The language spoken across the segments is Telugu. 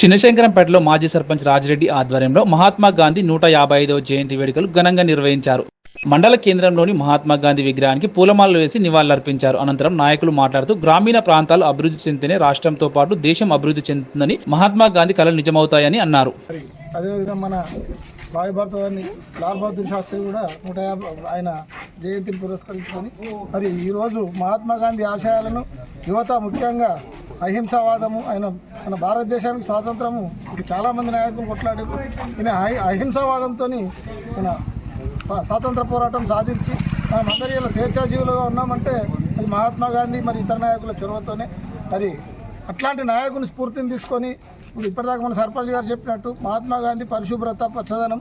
చిన్నశంకరంపేటలో మాజీ సర్పంచ్ రాజిరెడ్డి ఆధ్వర్యంలో మహాత్మా గాంధీ నూట యాభై ఐదవ జయంతి వేడుకలు ఘనంగా నిర్వహించారు. మండల కేంద్రంలోని మహాత్మా గాంధీ విగ్రహానికి పూలమాలలు వేసి నివాళులర్పించారు. అనంతరం నాయకులు మాట్లాడుతూ గ్రామీణ ప్రాంతాలు అభివృద్ధి చెందితేనే రాష్ట్రంతో పాటు దేశం అభివృద్ధి చెందుతుందని మహాత్మా గాంధీ కళలు నిజమవుతాయని అన్నారు. మరి మన భావి భారత గారిని లాల్ బహదూర్ శాస్త్రి కూడా నూట యాభై ఆయన జయంతిని పురస్కరించుకొని మరి ఈరోజు మహాత్మా గాంధీ ఆశయాలను యువత ముఖ్యంగా అహింసావాదము ఆయన మన భారతదేశానికి స్వాతంత్రము ఇంకా చాలామంది నాయకులు కొట్లాడారు ఈయన అహి అహింసావాదంతో మన స్వాతంత్ర పోరాటం సాధించి మనందరి ఇలా స్వేచ్ఛాజీవులుగా ఉన్నామంటే అది మహాత్మా గాంధీ మరి ఇతర నాయకుల చొరవతోనే. మరి అట్లాంటి నాయకుని స్ఫూర్తిని తీసుకొని ఇప్పుడు ఇప్పటిదాకా మన సర్పంచ్ గారు చెప్పినట్టు మహాత్మా గాంధీ పరిశుభ్రత పచ్చదనం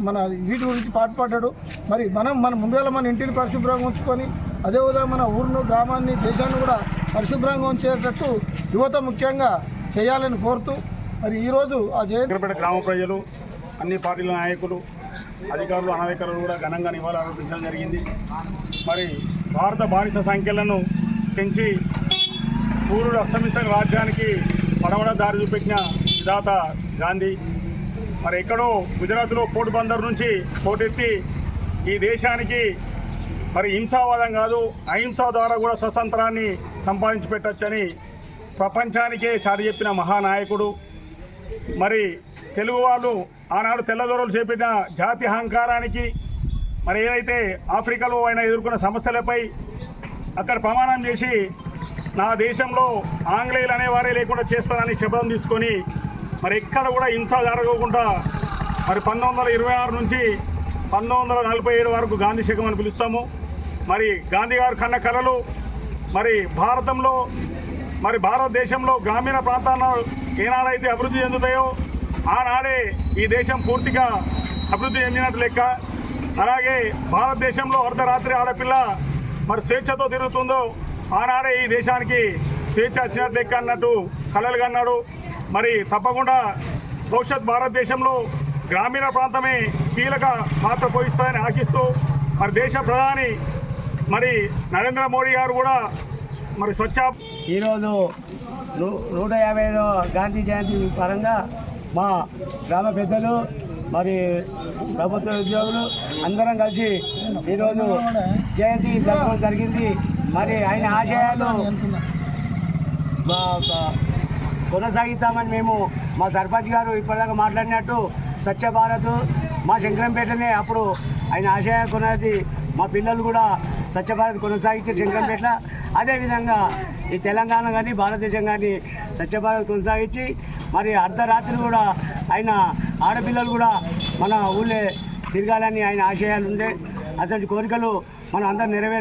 మన వీటి గురించి పాటుపడ్డాడు మరి మనం మన ముందుగా మన ఇంటిని పరిశుభ్రంగా ఉంచుకొని అదేవిధంగా మన ఊరును గ్రామాన్ని దేశాన్ని కూడా పరిశుభ్రంగా ఉంచేటట్టు యువత ముఖ్యంగా చేయాలని కోరుతూ మరి ఈరోజు ఆ జయంతి గ్రామ ప్రజలు అన్ని పార్టీల నాయకులు అధికారులు అనధికారులు కూడా ఘనంగా నివాళులర్పించడం జరిగింది. మరి భారత బానిస సంఖ్యలను పెంచి పూర్వుడు అస్తమించిన రాజ్యానికి పడవడ దారి చూపెట్టిన విధాత గాంధీ. మరి ఎక్కడో గుజరాత్లో పోటు బందర్ నుంచి పోటెత్తి ఈ దేశానికి మరి హింసావాదం కాదు అహింస ద్వారా కూడా స్వతంత్రాన్ని సంపాదించి పెట్టచ్చని ప్రపంచానికే చాటి చెప్పిన మహానాయకుడు. మరి తెలుగు వాళ్ళు ఆనాడు తెల్లదొరలు చేపట్టిన జాతి అహంకారానికి మరి ఏదైతే ఆఫ్రికాలో ఆయన ఎదుర్కొన్న సమస్యలపై అక్కడ ప్రమాణం చేసి నా దేశంలో ఆంగ్లేయులు అనేవారే లేకుండా చేస్తానని శబ్దం తీసుకొని మరి ఎక్కడ కూడా హింస జరగకుండా మరి పంతొమ్మిది ఇరవై ఆరు నుంచి పంతొమ్మిది వందల నలభై ఏడు వరకు గాంధీ శకం అని పిలుస్తాము. మరి గాంధీ గారు కన్న కళలు మరి భారతంలో మరి భారతదేశంలో గ్రామీణ ప్రాంతాల్లో ఏనాడైతే అభివృద్ధి చెందుతాయో ఆనాడే ఈ దేశం పూర్తిగా అభివృద్ధి చెందినట్టు లెక్క. అలాగే భారతదేశంలో అర్ధరాత్రి ఆడపిల్ల మరి స్వేచ్ఛతో తిరుగుతుందో ఆనాడే ఈ దేశానికి స్వేచ్ఛ వచ్చినట్టు లెక్క అన్నట్టు కలలుగా కన్నాడు. మరి తప్పకుండా భవిష్యత్ భారతదేశంలో గ్రామీణ ప్రాంతమే కీలక పాత్ర పోషిస్తాయని ఆశిస్తూ మరి దేశ ప్రధాని మరి నరేంద్ర మోడీ గారు కూడా మరి స్వచ్ఛ ఈరోజు నూ- నూట యాభై ఐదో గాంధీ జయంతి పరంగా మా గ్రామ పెద్దలు మరి ప్రభుత్వ ఉద్యోగులు అందరం కలిసి ఈరోజు జయంతి జరపడం జరిగింది. మరి ఆయన ఆశయాలు కొనసాగిస్తామని మేము మా సర్పంచ్ గారు ఇప్పటిదాకా మాట్లాడినట్టు స్వచ్ఛ భారత్ మా శంకరంపేటనే. అప్పుడు ఆయన ఆశయ కొనది మా పిల్లలు కూడా స్వచ్ఛ భారత్ కొనసాగించారు శంకరంపేట. అదేవిధంగా ఈ తెలంగాణ కానీ భారతదేశం కానీ స్వచ్ఛ భారత్ కొనసాగించి మరి అర్ధరాత్రి కూడా ఆయన ఆడపిల్లలు కూడా మన ఊళ్ళే తిరగాలని ఆయన ఆశయాలు ఉండే. అసలు కోరికలు మనం అందరం నెరవేర్